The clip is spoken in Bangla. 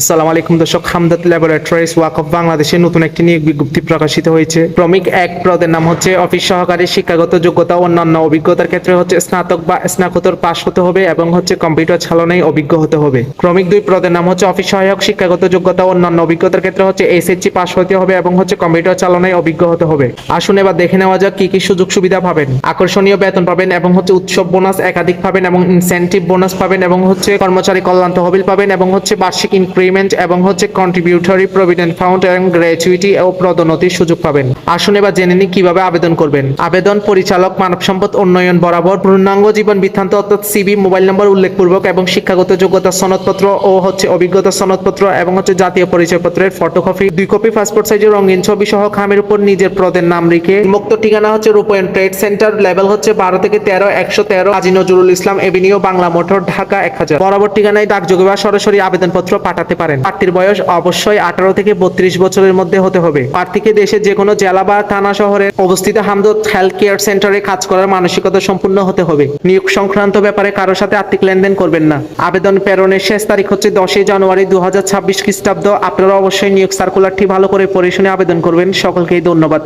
আসসালামু আলাইকুম দর্শক, হামদাত ল্যাবরেটরিজ ওয়াক অফ বাংলাদেশে নতুন একটি নিয়োগ বিজ্ঞপ্তি প্রকাশিত হয়েছে। ক্রমিক এক পদের নাম হচ্ছে অফিস সহকারী শিক্ষাগত যোগ্যতা অন্যান্য অভিজ্ঞতার ক্ষেত্রে হচ্ছে স্নাতক বা স্নাতকোত্তর পাশ হতে হবে এবং হচ্ছে কম্পিউটার চালনায় অভিজ্ঞ হতে হবে। ক্রমিক দুই পদের নাম হচ্ছে অফিস সহায়ক, শিক্ষাগত যোগ্যতা অন্যান্য অভিজ্ঞতার ক্ষেত্রে হচ্ছে এসএসসি পাশ হতে হবে এবং হচ্ছে কম্পিউটার চালনায় অভিজ্ঞ হতে হবে। আসুন এবার দেখে নেওয়া যাক কি কি সুযোগ সুবিধা পাবেন। আকর্ষণীয় বেতন পাবেন এবং হচ্ছে উৎসব বোনাস একাধিক পাবেন এবং ইনসেন্টিভ বোনাস পাবেন এবং হচ্ছে কর্মচারী কল্যাণ তহবিল পাবেন এবং হচ্ছে বার্ষিক ইনক্রিমেন্ট এবং হচ্ছে কন্ট্রিবিউটরি প্রভিডেন্ট ফান্ড এবং গ্র্যাচুইটি ও পদোন্নতির সুযোগ পাবেন। আসুন এবার জেনে নিই কীভাবে আবেদন করবেন। আবেদন পরিচালক মানব সম্পদ উন্নয়ন, বরাবর, পূর্ণাঙ্গ জীবন বৃত্তান্ত অর্থাৎ সিবি মোবাইল নম্বর উল্লেখপূর্বক এবং শিক্ষাগত যোগ্যতা সনদপত্র ও হচ্ছে অভিজ্ঞতা সনদপত্র এবং হচ্ছে জাতীয় পরিচয়পত্রের ফটোকপি দুই কপি পাসপোর্ট সাইজের রঙিন ছবি সহ খামের উপর নিজের পদের নাম লিখে মুক্ত ঠিকানা হচ্ছে রূপায়ণ ট্রেড সেন্টার লেভেল হচ্ছে বারো থেকে তেরো, একশো তেরো কাজী নজরুল ইসলাম এভিনিউ, বাংলা মোটর, ঢাকা এক হাজার। বরাবর ঠিকানায় ডাকযোগে বা সরাসরি আবেদনপত্র পাঠাতে পারেন। প্রার্থীর বয়স অবশ্যই আঠারো থেকে বত্রিশ বছরের মধ্যে হতে হবে। প্রার্থীকে দেশের যে কোনো জেলা বা থানা শহরে অবস্থিত হামদত হেলথ কেয়ার সেন্টারে কাজ করার মানসিকতা সম্পূর্ণ হতে হবে। নিয়োগ সংক্রান্ত ব্যাপারে কারোর সাথে আর্থিক লেনদেন করবেন না। আবেদন প্রেরণের শেষ তারিখ হচ্ছে দশই জানুয়ারি দু হাজার ছাব্বিশ খ্রিস্টাব্দ। আপনারা অবশ্যই নিয়োগ সার্কুলারটি ভালো করে পড়ে শুনে আবেদন করবেন। সকলকেই ধন্যবাদ।